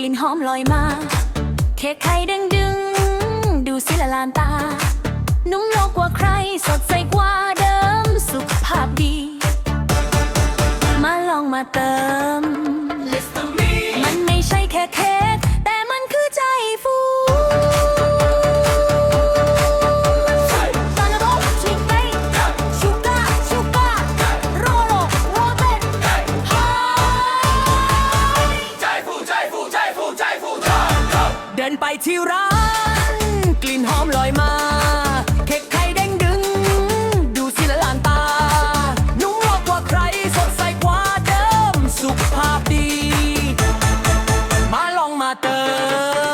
กลิ่นหอมลอยมาเค้กไข่ดึงดึง ดูสิละลานตา นุ่มโลกกว่าใครสดใสกว่าเดิม สุขภาพดี มาลองมาเติม ไปที่ร้าน กลิ่นหอมลอยมา เค้กไข่แดงดึง ดูสิละลานตา นุ่มมากกว่าใครสดใสกว่าเดิม สุขภาพดี มาลองมาเติม